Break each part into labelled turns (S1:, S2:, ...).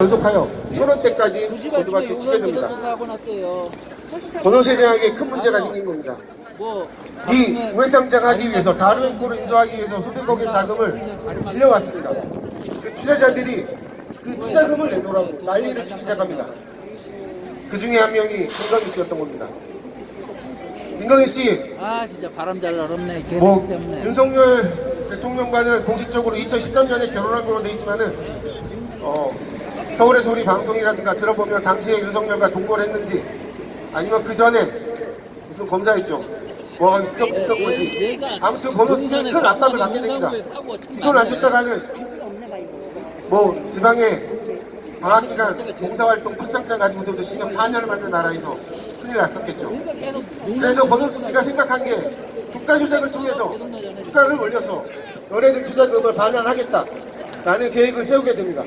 S1: 연속하여 천 원 대까지 고주박씨 치게 됩니다. 번호세장에게 큰 문제가 생긴 겁니다. 뭐이 우회상장하기 위해서 다른 꼴을 인수하기 위해서 수백억의 자금을 빌려왔습니다. 그 투자자들이 그 투자금을 내놓으라고 난리를 치기 시작합니다. 그 중에 한 명이 김건희 씨였던 겁니다. 김건희 씨,
S2: 아 진짜 바람 잘 개력
S1: 뭐
S2: 때문에
S1: 윤석열 대통령과는 공식적으로 2013년에 결혼한 걸로 돼 있지만은 어, 서울의 소리 방송이라든가 들어보면 당시에 윤석열과 동거를 했는지 아니면 그 전에 무슨 검사했죠. 뭐 있었 있었 건지 아무튼 번호 씨에 큰 압박을 받게 됩니다. 이걸 안 줬다가는 뭐 지방에 방학기간 봉사활동 풀장장 가지고도 징역 4년을 맞는 나라에서 큰일 났었겠죠. 그래서 권은수 씨가 생각한 게 주가 조작을 통해서 주가를 올려서 너네들 투자금을 반환하겠다 라는 계획을 세우게 됩니다.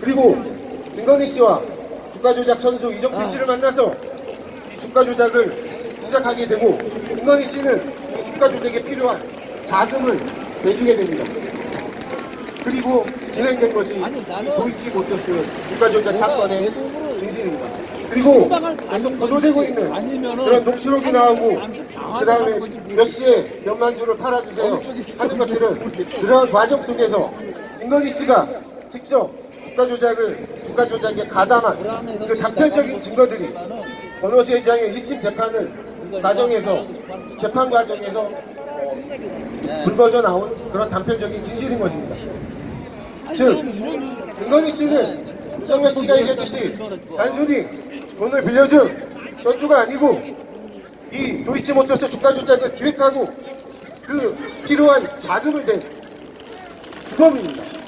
S1: 그리고 김건희 씨와 주가 조작 선수 이정필 씨를 만나서 이 주가 조작을 시작하게 되고 김건희 씨는 이 주가 조작에 필요한 자금을 내주게 됩니다. 그리고 진행된 것이 이 도이치 모터스 주가 조작 사건의 진실입니다. 그리고 계속 보도되고 있는 그런 녹취록이 나오고 그 다음에 몇 시에 몇만 주를 팔아주세요 하는 것들은 그러한 과정 속에서 김건희 씨가 직접 주가 조작을 주가 조작에 가담한 그 단편적인 증거들이 변호사 회장의 1심 재판을 과정에서 재판 과정에서 어, 불거져 나온 그런 단편적인 진실인 것입니다. 즉 김건희 씨는 윤석열 씨가 얘기했듯이 단순히 돈을 빌려준 전주가 아니고 이 도이치모터스 주가 조작을 기획하고 그 필요한 자금을 낸 주범입니다.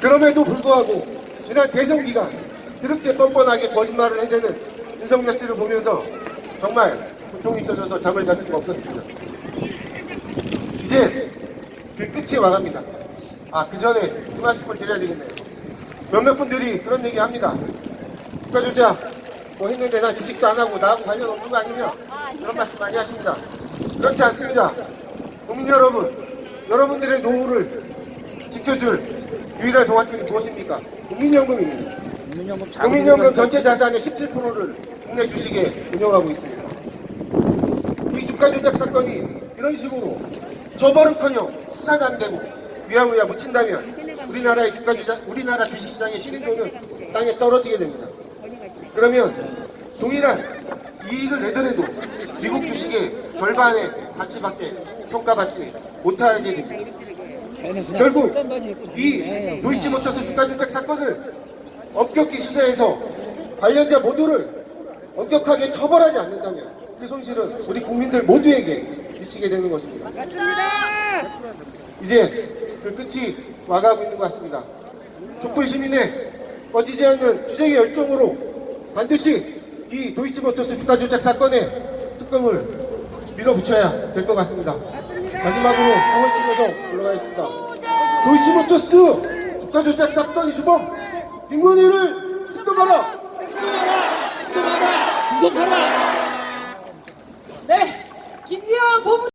S1: 그럼에도 불구하고 지난 대선 기간 그렇게 뻔뻔하게 거짓말을 해대는 윤석열 씨를 보면서 정말 고통이 터져서 잠을 잘 수가 없었습니다. 이제 그 끝이 와갑니다. 아, 그 전에 이 말씀을 드려야 되겠네요. 몇몇 분들이 그런 얘기 합니다. 주가 조작 뭐 했는데 나 주식도 안 하고 나하고 관련 없는 거 아니냐? 그런 말씀 많이 하십니다. 그렇지 않습니다. 국민 여러분, 여러분들의 노후를 지켜줄 유일한 동화줄이 무엇입니까? 국민연금입니다.
S2: 국민연금 잘
S1: 국민연금 전체 자산의 17%를 국내 주식에 운영하고 있습니다. 이 주가 조작 사건이 이런 식으로 처벌은커녕 수사도 안 되고 위야무야 묻힌다면 우리나라의 주가 조작, 우리나라 주식시장의 신인도는 땅에 떨어지게 됩니다. 그러면 동일한 이익을 내더라도 미국 주식의 절반의 가치밖에 평가받지 못하게 됩니다. 결국 이 도이치모터스 주가 조작 사건을 엄격히 수사해서 관련자 모두를 엄격하게 처벌하지 않는다면 그 손실은 우리 국민들 모두에게 미치게 되는 것입니다. 이제 그 끝이 와가고 있는 것 같습니다. 촛불 시민의 꺼지지 않는 투쟁의 열정으로 반드시 이 도이치모터스 주가 조작 사건에 특검을 밀어붙여야 될 것 같습니다. 마지막으로 치면서 올라가겠습니다. 도이치모터스 주가 조작 사건 주범 김건희를 특검하라!
S2: 구독하라
S3: 네, 김기현 법무